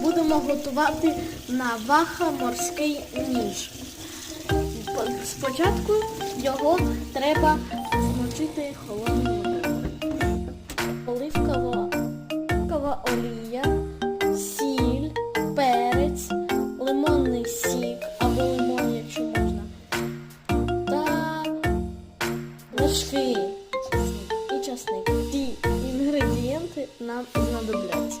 Будемо готувати наваха морський ніж. Спочатку його треба змочити холодною водою. Оливкова, оливкова олія, сіль, перець, лимонний сік або лимон, якщо можна, та вершки і часник. Ті інгредієнти нам знадобляться.